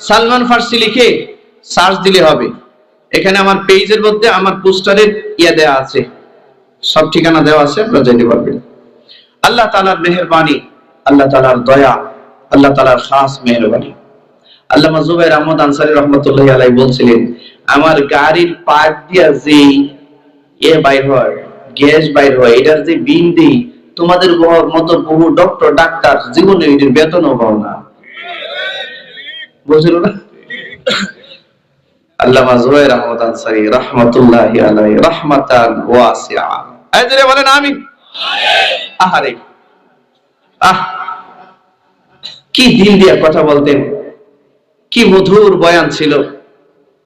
সালমান ফার্সি লিখে সার্চ দিলে হবে। এখানে আমার পেজের মধ্যে আমার পোস্টারের ইয়ে দেওয়া আছে। সব ঠিকানা দেওয়া আছে, আপনারা যেতে পারবেন। আল্লাহ তালার মেহরবানি, আল্লাহ তালার দয়া, আল্লাহ তালার খাস মেহরবানি। আল্লামা জুবাইর আহমদ আনসারী রহমতুল্লাহ আলাই বলছিলেন, আমার গাড়ির পার্ট দিয়া যে এ বাইর হয়, গ্যাস বাইর হয়, এটার যে বিল দিই, তোমাদের মতো বহু ডক্টর ডাক্তার, জীবনে এটার বেতনও পাও না। বুঝল না? আল্লামা আহমদ বলেন আহারে। আহ। কি দিল দিয়ে কথা বলতেন? কি মধুর বয়ান ছিল।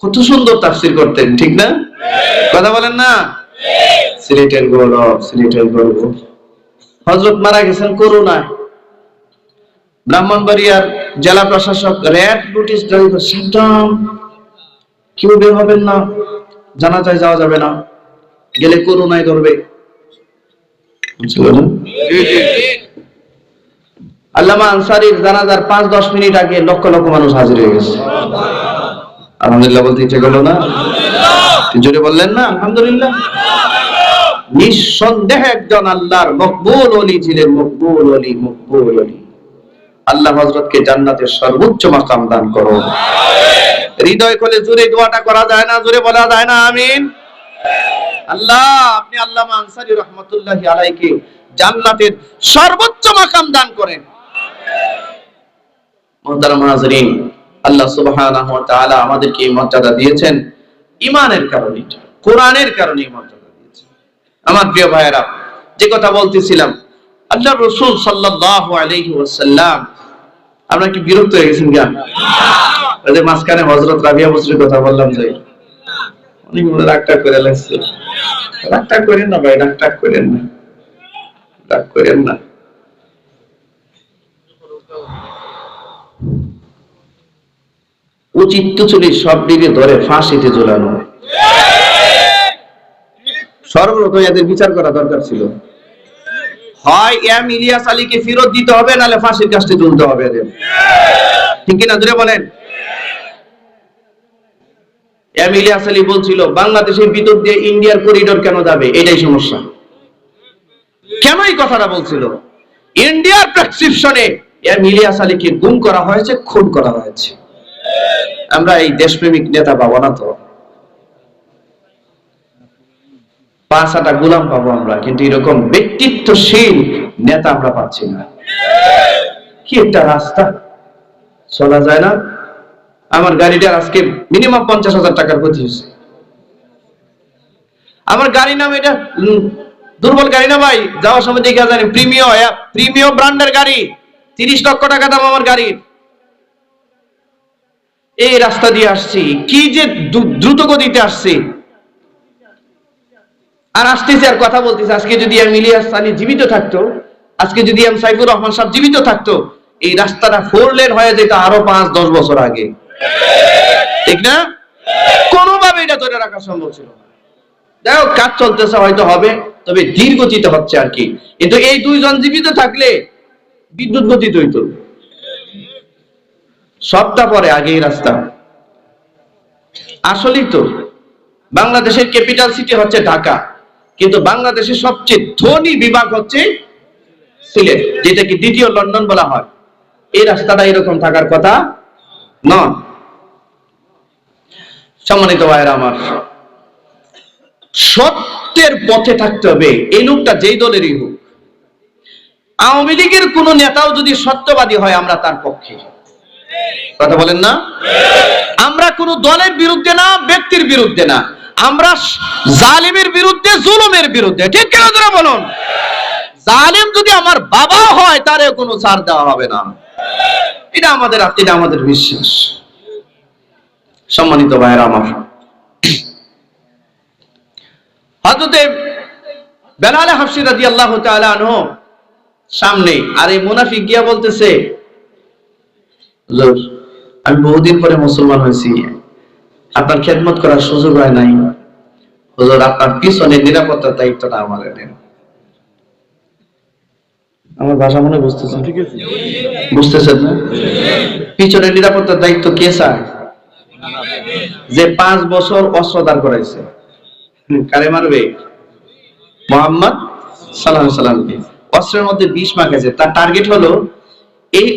কত সুন্দর তাফসির করতেন, ঠিক না? কথা বলেন না? সিলেটের গৌরব সিলেটের গৌরব। হজরত মারা গেছেন করোনায় ব্রাহ্মণবাড়িয়ার জেলা প্রশাসক র্যাড নোটিশ জারি করে সাবধান। কেউ বের হবেন না? জানাজায় যাওয়া যাবে না। গেলে করোনায় ধরবে। আল্লামা আনসারির জানাজার পাঁচ দশ মিনিট আগে লক্ষ লক্ষ মানুষ হাজির হয়ে গেছে। আলহামদুলিল্লাহ বলতে ইচ্ছে করল না? জোরে বললেন না? আলহামদুলিল্লাহ। নিঃসন্দেহে একজন আল্লাহর মকবুল অলি ছিলেন মকবুল অলি মকবুল অলি। আল্লাহ হজরতকে জান্নাতের সর্বোচ্চ মাকাম দান করো। হৃদয় খুলে জোরে দোয়াটা করা যায় না, জোরে বলা যায় না, আমিন। আল্লাহ, আপনি আল্লাহ আনসারী রহমতুল্লাহি আলাইকে জান্নাতের সর্বোচ্চ মাকাম দান করেন। আল্লাহ আমাদেরকে এই মর্যাদা দিয়েছেন ঈমানের কারণে, কোরআনের কারণে মর্যাদা দিয়েছেন। আমার প্রিয় ভাইয়েরা, যে কথা বলতেছিলাম আল্লাহ রাসূল সাল্লাল্লাহু আলাইহি আমরা কি বিরক্ত হয়ে গেছেন ওই যে মাঝখানে হযরত রাবিয়া বসরির কথা বললাম যে অনেক রাগটা করে লাগছে। রাগটা করেন না ভাই রাগটা করেন না। রাগ করেন না। উচিত চুরি সব দিকে ধরে ফাঁসিতে ঝোলানো। সর্বপ্রথম এদের বিচার করা দরকার ছিল। হয় এম ইলিয়াস আলীকে ফেরত দিতে হবে নাহলে ফাঁসির কাছে তুলতে হবে ঠিক কিনা জুড়ে বলেন? এম ইলিয়াস আলী বলছিল, বাংলাদেশের ভিতর দিয়ে ইন্ডিয়ার করিডোর কেন যাবে? এটাই সমস্যা। কেন এই কথাটা বলছিল? ইন্ডিয়ার প্রেসক্রিপশনে এম ইলিয়াস আলীকে গুম করা হয়েছে, খুন করা হয়েছে। আমরা এই দেশপ্রেমিক নেতা পাবো না তো। পাঁচাটা গোলাম পাবো আমরা, কিন্তু এরকম ব্যক্তিত্বশীল নেতা আমরা পাচ্ছি না। কি একটা রাস্তা? চলা যায় না? আমার গাড়িটার আজকে মিনিমাম পঞ্চাশ হাজার টাকার ক্ষতি হয়েছে। আমার গাড়ি নাম এটা দুর্বল গাড়ি না ভাই? যাওয়ার সময় দেখে জানি প্রিমিয় প্রিমিয় ব্র্যান্ডের গাড়ি। তিরিশ লক্ষ টাকা দাম আমার গাড়ির। এই রাস্তা দিয়ে আসছি। কি যে দ্রুত গতিতে আসছি। আর আসতেছে আর কথা বলতেছে, আজকে যদি আমি ইলিয়াস আলী জীবিত থাকতো, আজকে যদি আমি সাইফুর রহমান সাহেব জীবিত থাকতো, এই রাস্তাটা ফোর লেন হয়ে যেত আরও পাঁচ, দশ বছর আগে। ঠিক না? কোনোভাবে এটা ধরে রাখা সম্ভব ছিল যাই কাজ চলতেছে, হয়তো হবে, তবে ধীর হচ্ছে আর কি। কিন্তু এই দুইজন জীবিত থাকলে বিদ্যুৎ গতিতে হইতো। সপ্তাহ পরে আগে এই রাস্তা। আসলেই তো, বাংলাদেশের ক্যাপিটাল সিটি হচ্ছে ঢাকা। কিন্তু বাংলাদেশের সবচেয়ে ধনী বিভাগ হচ্ছে সিলেট যেটাকে দ্বিতীয় লন্ডন বলা হয়। এই রাস্তাটা এরকম থাকার কথা নয়। সম্মানিত ভাইয়েরা আমার, সত্যের পথে থাকতে হবে, এই লোকটা যেই দলেরই হোক। আওয়ামী লীগের কোন নেতাও যদি সত্যবাদী হয়, আমরা তার পক্ষে। কথা বলেন না? আমরা কোন দলের বিরুদ্ধে না, ব্যক্তির বিরুদ্ধে না। আমরা জালিমের বিরুদ্ধে, জুলুমের বিরুদ্ধে, ঠিক কেন তোরা বলুন? জালিম যদি আমার বাবা হয়, তারে কোনো ছাড় দেওয়া হবে না। এটা আমাদের এটা আমাদের বিশ্বাস। সম্মানিত ভাইয়েরা আমার। হযরতে বেলাল হাফসি রাদিয়াল্লাহু তাআলা আনহু সামনে, আর এই মুনাফিক গিয়া বলতেছে আমি বহুদিন পরে মুসলমান হয়েছি। আপনার খেদমত করার সুযোগ হয় নাই। হুজুর আপনার পিছনে নিরাপত্তার দায়িত্বটা আমার দেন। আমার ভাষা মনে বুঝতেছেন বুঝতেছেন না? পিছনের নিরাপত্তার দায়িত্ব কে স্যার যে পাঁচ বছর অস্ত্র দাঁড় করাইছে। কারে মারবে? মোহাম্মদ সাল্লাহ সাল্লামকে অস্ত্রের মধ্যে বিষ মাখাইছে। তার টার্গেট হলো এই